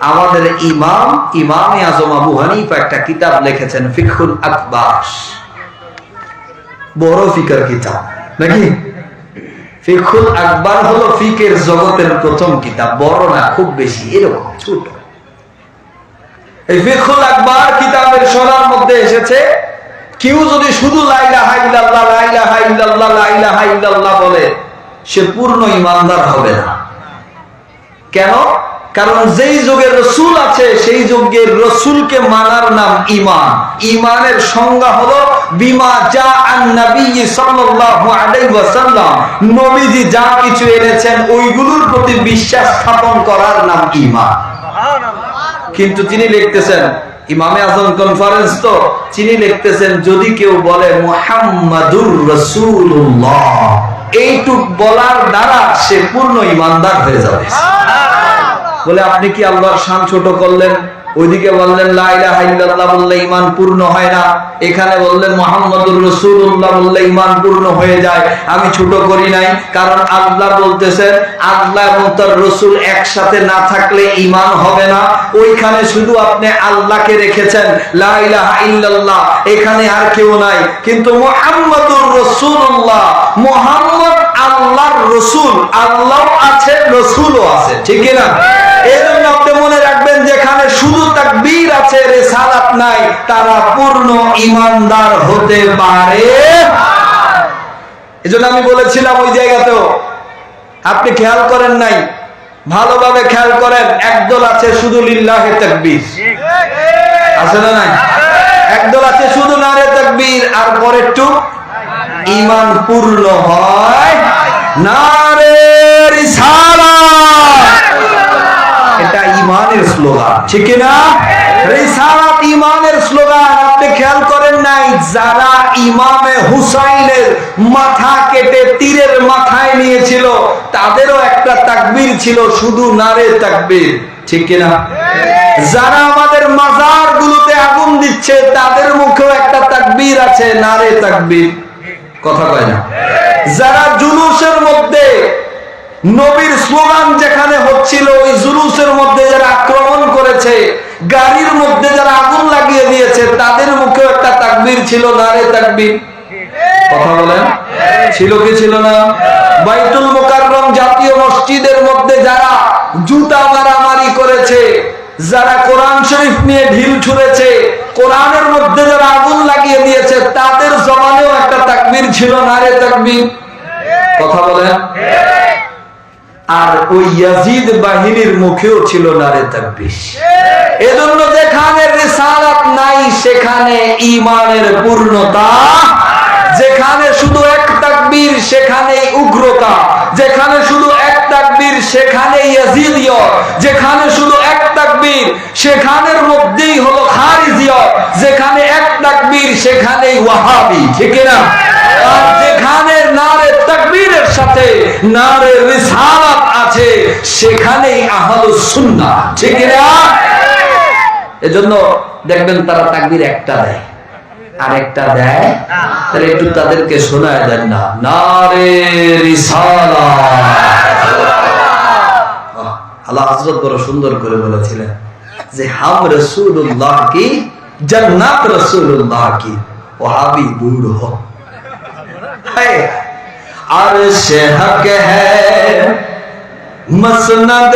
আমাদের ইমাম ইমামে আজম আবু হানিফা একটা কিতাব লিখেছেন ফিকুল আকবার বড় ফিকার কিতাব, নাকি? আকবার হলো ফিকের জগতের প্রথম কিতাব, বড় না, খুব বেশি, এরকম, ছোট। এই আকবার কিতাবের সরার মধ্যে এসেছে, কেউ যদি শুধু লাইলা লাইলা লাইলা বলে, সে পূর্ণ ইমানদার হবে না। কেন? কারণ যেই যুগের রসুল আছে, সেই যুগের রসুলকে মানার নাম ইমান ইমানের সংজ্ঞা হলো, বিমা যা নবীজি যা কিছু এনেছেন, ওইগুলোর প্রতি বিশ্বাস স্থাপন করার নাম ইমান কিন্তু তিনি লিখতেছেন, ইমামে আজম কনফারেন্স তো, তিনি লিখতেছেন, যদি কেউ বলে মুহাম্মাদুর রাসূলুল্লাহ, এইটুক বলার দ্বারা সে পূর্ণ ইমানদার হয়ে যাবে। বলে, আপনি কি আল্লাহর শান ছোট করলেন? ওইদিকে বললেন লাইলাহ বললে ইমান পূর্ণ হয় না। এখানে বললেন, মোহাম্মদুর রসুল্লাহ বললে ইমান পূর্ণ হয়ে যায়। আমি ছোট করি নাই, কারণ আল্লাহ বলতেছেন, আল্লাহ এবং তার রসুল একসাথে না থাকলে ইমান হবে না। ওইখানে শুধু আপনি আল্লাহকে রেখেছেন লাইলা এখানে আর কেউ নাই। কিন্তু মোহাম্মদুর রসুল্লাহ মোহাম্মদ রসুল, আল্লাহ আছে, রসুলও আছে। ঠিক না? এই জন্য আপনি মনে রাখবেন যেখানে শুধু তাকবীর আছে, রেসালাত নাই, তারা পূর্ণ ইমানদার হতে পারে। এজন্য আমি বলেছিলাম ওই জায়গাতেও, আপনি খেয়াল করেন নাই, ভালোভাবে খেয়াল করেন, একদল আছে শুধু লিল্লাহে তাকবীর। আছে না নাই? একদল আছে শুধু নারে তাকবীর, আর পরেরটু ইমান পূর্ণ হয়। এটা ইমানের স্লোগান ঠিক না রিসালাত ইমানের স্লোগান আপনি খেয়াল করেন নাই যারা ইমামে হুসাইনের মাথা কেটে তীরের মাথায় নিয়েছিল তাদেরও একটা তাকবীর ছিল শুধু নারে তাকবীর ঠিক কিনা? যারা আমাদের মাজার গুলোতে আগুন দিচ্ছে তাদের মুখেও একটা তাকবীর আছে নারে তাকবীর। কথা কয় না? যারা জুলুসের মধ্যে নবীর স্লোগান যেখানে হচ্ছিল, ওই জুলুসের মধ্যে যারা আক্রমণ করেছে, গাড়ির মধ্যে যারা আগুন লাগিয়ে দিয়েছে, তাদের মুখে একটা তাকবীর ছিল নারে তাকবীর? কথা বলেন? ছিল কি ছিল না? বাইতুল মোকাররম জাতীয় মসজিদের মধ্যে যারা জুতা মারামারি করেছে, যারা কোরআন শরীফ নিয়ে ঢিল ছুঁড়েছে, কোরআনের মধ্যে যারা আগুন লাগিয়ে দিয়েছে, তাদের জমানেও একটা তাকবীর ছিল নারে তাকবীর? কথা বলেন? আর ওই ইয়াজিদ বাহিনীর মুখেও ছিল নারে তাকবীর। এজন্য যেখানে রিসালাত নাই, সেখানে ইমানের পূর্ণতা। যেখানে শুধু এক তাকবীর সেখানে উগ্রতা। যেখানে শুধু এক তাকবীর সেখানে ইয়াজিদিয়ত। যেখানে শুধু এক তাকবীর, সেখানের মধ্যেই হলো খারিজিয়ত। যেখানে এক তাকবীর, সেখানেই ওয়াহাবি, ঠিক না আর যেখানে নারে তাকবীরের সাথে আছে, সেখানেই ঠিক এজন্য দেখবেন তারা একটা দেয়। আরেকটা দেয়, তাহলে একটু তাদেরকে শোনায় দেন না। আল্লাহ হজরত বড় সুন্দর করে বলেছিলেন যে, হাম কি? জন্নাত রসুল্লাহ কি? ওহাবি দূর হো عرش حق ہے، مسند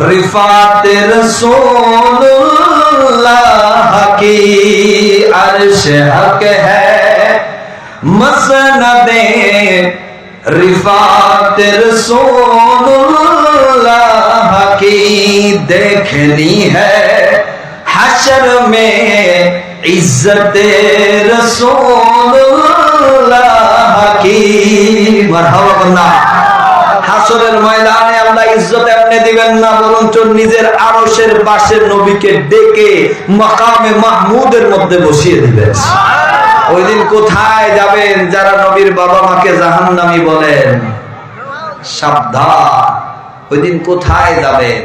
رفات رسول اللہ کی عرش حق ہے، مسند رفات رسول اللہ کی دیکھنی ہے، حشر میں عزت رسول اللہ হাসরের ময়দানে আল্লাহ ইজ্জত এমনি দিবেন না বরঞ্চ নিজের আরশের পাশের নবীকে ডেকে মাকামে মাহমুদের মধ্যে বসিয়ে দিবেন। ওই দিন কোথায় যাবেন? যারা নবীর বাবা মাকে জাহান্নামী বলেন সাবধান। ওই দিন কোথায় যাবেন?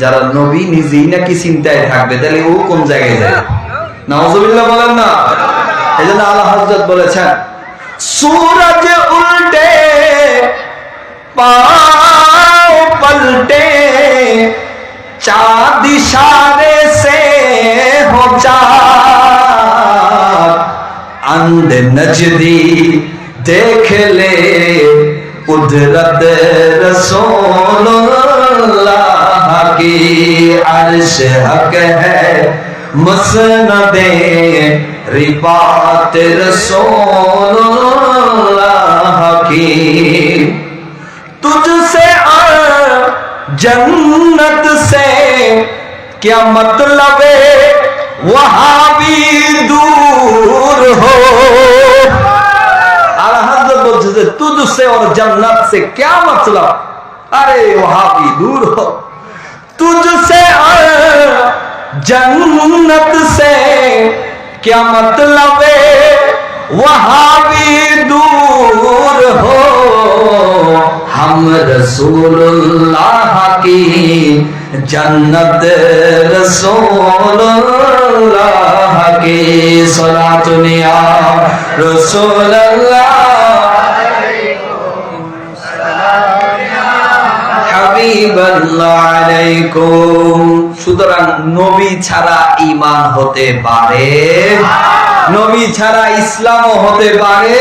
যারা নবী নিজেই নাকি চিন্তায় থাকবে তাহলে ও কোন জায়গায় নাউজুবিল্লাহ বলেন না। حضرت জন্য حضرت بولے বলেছেন سورج الٹے پاؤ پلٹے چاند اشارے سے ہو جا اند نجدی دیکھ لے قدرت رسول اللہ کی عرش حق ہے مسند ربات رسول اللہ کی۔ تجھ سے اور جنت سے کیا مطلب وہاں بھی دور ہو۔ تجھ سے اور جنت سے کیا مطلب؟ ارے، وہاں بھی دور ہو۔ تجھ سے اور جنت क्या मतलब वहां भी दूर हो हम रसूलुल्लाह की जन्नत रसूलुल्लाह की सलात रसूलुल्लाह हबीब अल्लाह अलैकुम সুতরাং নবী ছাড়া ইমান হতে পারে। নবী ছাড়া ইসলামও হতে পারে।